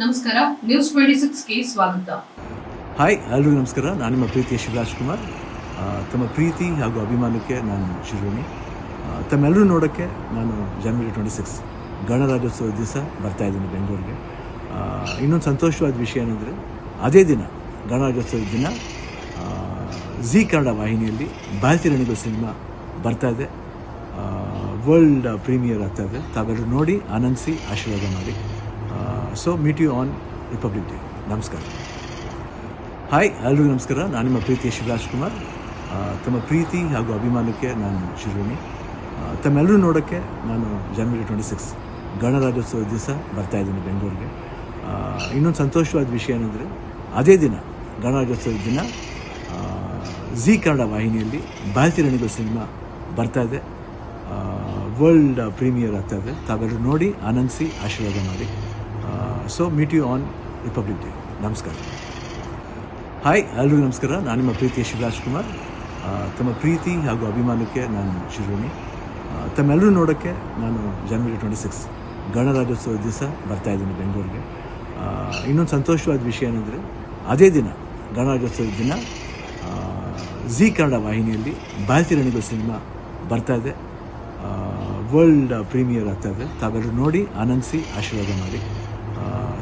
ನಮಸ್ಕಾರ news twenty ಸಿಕ್ಸ್ಗೆ ಸ್ವಾಗತ. Hi hello ನಮಸ್ಕಾರ. ನಾನು ನಿಮ್ಮ ಪ್ರೀತಿಯ ಶಿವರಾಜ್ ಕುಮಾರ್. ತಮ್ಮ ಪ್ರೀತಿ ಹಾಗೂ ಅಭಿಮಾನಕ್ಕೆ ನಾನು ಶಿರೋಣಿ ತಮ್ಮೆಲ್ಲರೂ ನೋಡೋಕ್ಕೆ ನಾನು ಜನವರಿ ಟ್ವೆಂಟಿ ಸಿಕ್ಸ್ ಗಣರಾಜ್ಯೋತ್ಸವದ ದಿವಸ ಬರ್ತಾ ಇದ್ದೀನಿ ಬೆಂಗಳೂರಿಗೆ. ಇನ್ನೊಂದು ಸಂತೋಷವಾದ ವಿಷಯ ಏನಂದರೆ, ಅದೇ ದಿನ, ಗಣರಾಜ್ಯೋತ್ಸವದ ದಿನ ಝೀ ಕನ್ನಡ ವಾಹಿನಿಯಲ್ಲಿ ಬಾಲ್ತಿರಣಿಗಳು ಸಿನಿಮಾ ಬರ್ತಾ ಇದೆ. ವರ್ಲ್ಡ್ ಪ್ರೀಮಿಯರ್ ಆಗ್ತಾ ಇದೆ. ತಾವೆಲ್ಲರೂ ನೋಡಿ, ಆನಂದಿಸಿ, ಆಶೀರ್ವಾದ ಮಾಡಿ. So meet you on republic day ನಮಸ್ಕಾರ ಹಾಯ್ ಎಲ್ರಿಗೂ ನಮಸ್ಕಾರ. ನಾನು ನಿಮ್ಮ ಪ್ರೀತಿಯ ಶಿವರಾಜ್ ಕುಮಾರ್. ತಮ್ಮ ಪ್ರೀತಿ ಹಾಗೂ ಅಭಿಮಾನಕ್ಕೆ ನಾನು ಶಿರೋಣಿ ತಮ್ಮೆಲ್ಲರೂ ನೋಡೋಕ್ಕೆ ನಾನು ಜನವರಿ ಟ್ವೆಂಟಿ ಸಿಕ್ಸ್ ಗಣರಾಜ್ಯೋತ್ಸವ ದಿವಸ ಬರ್ತಾ ಇದ್ದೀನಿ ಬೆಂಗಳೂರಿಗೆ. ಇನ್ನೊಂದು ಸಂತೋಷವಾದ ವಿಷಯ ಏನಂದರೆ, ಅದೇ ದಿನ, ಗಣರಾಜ್ಯೋತ್ಸವದ ದಿನ ಜಿ ಕನ್ನಡ ವಾಹಿನಿಯಲ್ಲಿ ಬಾಲ್ತಿರಣಿಗಳು ಸಿನಿಮಾ ಬರ್ತಾ ಇದೆ. ವರ್ಲ್ಡ್ ಪ್ರೀಮಿಯರ್ ಆಗ್ತಾ ಇದೆ. ತಾವೆಲ್ಲರೂ ನೋಡಿ, ಆನಂದಿಸಿ, ಆಶೀರ್ವಾದ ಮಾಡಿ. So meet you on republic day ನಮಸ್ಕಾರ ಹಾಯ್ ಎಲ್ರಿಗೂ ನಮಸ್ಕಾರ. ನಾನು ನಿಮ್ಮ ಪ್ರೀತಿಯ ಶಿವರಾಜ್ ಕುಮಾರ್. ತಮ್ಮ ಪ್ರೀತಿ ಹಾಗೂ ಅಭಿಮಾನಕ್ಕೆ ನಾನು ಶಿರೋಣಿ ತಮ್ಮೆಲ್ಲರೂ ನೋಡೋಕ್ಕೆ ನಾನು ಜನವರಿ ಟ್ವೆಂಟಿ ಸಿಕ್ಸ್ ಗಣರಾಜ್ಯೋತ್ಸವ ದಿವಸ ಬರ್ತಾ ಇದ್ದೀನಿ ಬೆಂಗಳೂರಿಗೆ. ಇನ್ನೊಂದು ಸಂತೋಷವಾದ ವಿಷಯ ಏನಂದರೆ, ಅದೇ ದಿನ ಗಣರಾಜ್ಯೋತ್ಸವದ ದಿನ ಝೀ ಕನ್ನಡ ವಾಹಿನಿಯಲ್ಲಿ ಬಾಲ್ತಿರಣಿಗಳು ಸಿನಿಮಾ ಬರ್ತಾ ಇದೆ. ವರ್ಲ್ಡ್ ಪ್ರೀಮಿಯರ್ ಆಗ್ತಾ ಇದೆ. ತಾವೆಲ್ಲರೂ ನೋಡಿ, ಆನಂದಿಸಿ, ಆಶೀರ್ವಾದ ಮಾಡಿ.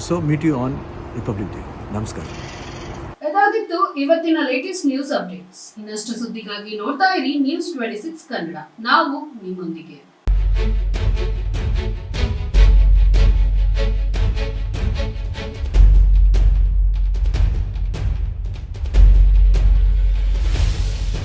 So meet you on republic day ನಮಸ್ಕಾರ. ಇದಾಗಿತ್ತು ಇವತ್ತಿನ ಲೇಟೆಸ್ಟ್ ನ್ಯೂಸ್ ಅಪ್ಡೇಟ್ಸ್ ಇನ್ನಷ್ಟು ಸುದ್ದಿಗಾಗಿ ನೋಡ್ತಾ ಇರಿ ನ್ಯೂಸ್ ಟ್ವೆಂಟಿ ಸಿಕ್ಸ್ ಕನ್ನಡ. ನಾವು ನಿಮ್ಮೊಂದಿಗೆ.